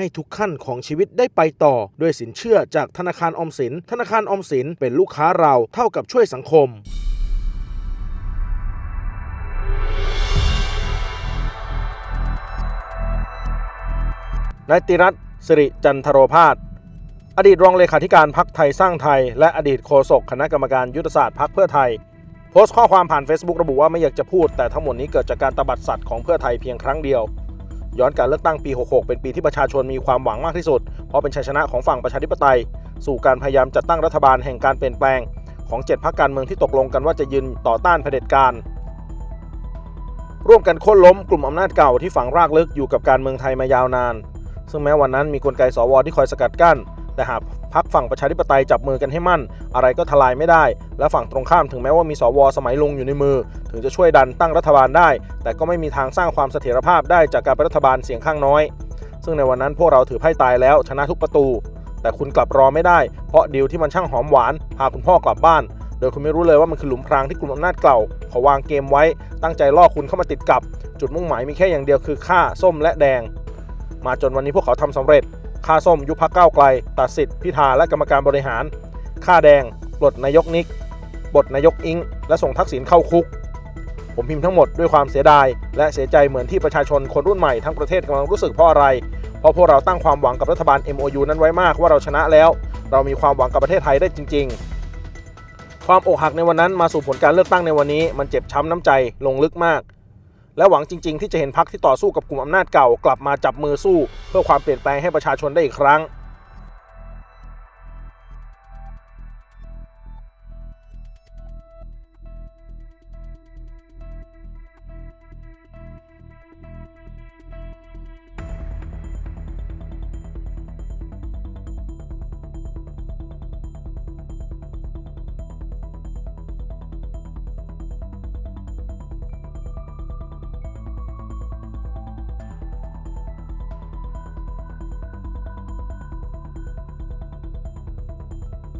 ให้ทุกขั้นของชีวิตได้ไปต่อ ด้วยสินเชื่อจากธนาคารออมสิน ธนาคารออมสินเป็นลูกค้าเราเท่ากับช่วยสังคมนายติรัตน์สิริจันทโรพาสอดีตรองเลขาธิการพักไทยสร้างไทย และอดีตโฆษกคณะกรรมการยุทธศาสตร์พักเพื่อไทย โพสต์ข้อความผ่าน Facebook ระบุว่าไม่อยากจะพูด แต่ทั้งหมดนี้เกิดจากการตบัดสัตว์ของเพื่อไทยเพียงครั้งเดียว ย้อนการเลือกตั้งปี 66 เป็นปีที่ประชาชนมีความหวังมากที่สุด เพราะเป็นชัยชนะของฝั่งประชาธิปไตย สู่การพยายามจัดตั้งรัฐบาลแห่งการเปลี่ยนแปลง ของ 7พรรคการเมืองที่ตกลงกันว่าจะยืนต่อต้านเผด็จการ ร่วมกันโค่นล้มกลุ่มอำนาจเก่าที่ฝังรากลึกอยู่กับการเมืองไทยมายาวนาน ซึ่งแม้วันนั้นมีกลไกสวที่คอยสกัดกั้น แต่หากพักฝั่งประชาธิปไตยจับมือกันให้มั่น อะไรก็ทลายไม่ได้ และฝั่งตรงข้ามถึงแม้ว่ามีสวสมัยลุงอยู่ในมือ ถึงจะช่วยดันตั้งรัฐบาลได้ แต่ก็ไม่มีทางสร้างความเสถียรภาพได้จากการเป็นรัฐบาลเสียงข้างน้อย ซึ่งในวันนั้นพวกเราถือไพ่ตายแล้วชนะทุกประตู แต่คุณกลับรอไม่ได้เพราะดีลที่มันช่างหอมหวานพาคุณพ่อกลับบ้าน โดยคุณไม่รู้เลยว่ามันคือหลุมพรางที่กลุ่มอำนาจเก่าเขาวางเกมไว้ ตั้งใจล่อคุณเข้ามาติดกับ จุดมุ่งหมายมีแค่อย่างเดียวคือฆ่าส้มและแดง มาจนวันนี้พวกเขาทำสำเร็จ ค่าส้มยุบพักก้าไกล ตัดสิทธิ์พิธาและกรรมการบริหาร ค่าแดงปลดนายกนิกปลดนายกอิงและส่งทักษิณเข้าคุก ผมพิมพ์ทั้งหมดด้วยความเสียดาย และเสียใจเหมือนที่ประชาชนคนรุ่นใหม่ทั้งประเทศกำลังรู้สึกเพราะอะไร เพราะพวกเราตั้งความหวังกับรัฐบาล MOU นั้นไว้มากว่าเราชนะแล้ว เรามีความหวังกับประเทศไทยได้จริง ๆ ความอกหักในวันนั้นมาสู่ผลการเลือกตั้งในวันนี้ มันเจ็บช้ำน้ำใจลงลึกมาก และหวังจริง ๆ ที่จะเห็นพรรคที่ต่อสู้กับกลุ่มอำนาจเก่ากลับมาจับมือสู้ เพื่อความเปลี่ยนแปลงให้ประชาชนได้อีกครั้ง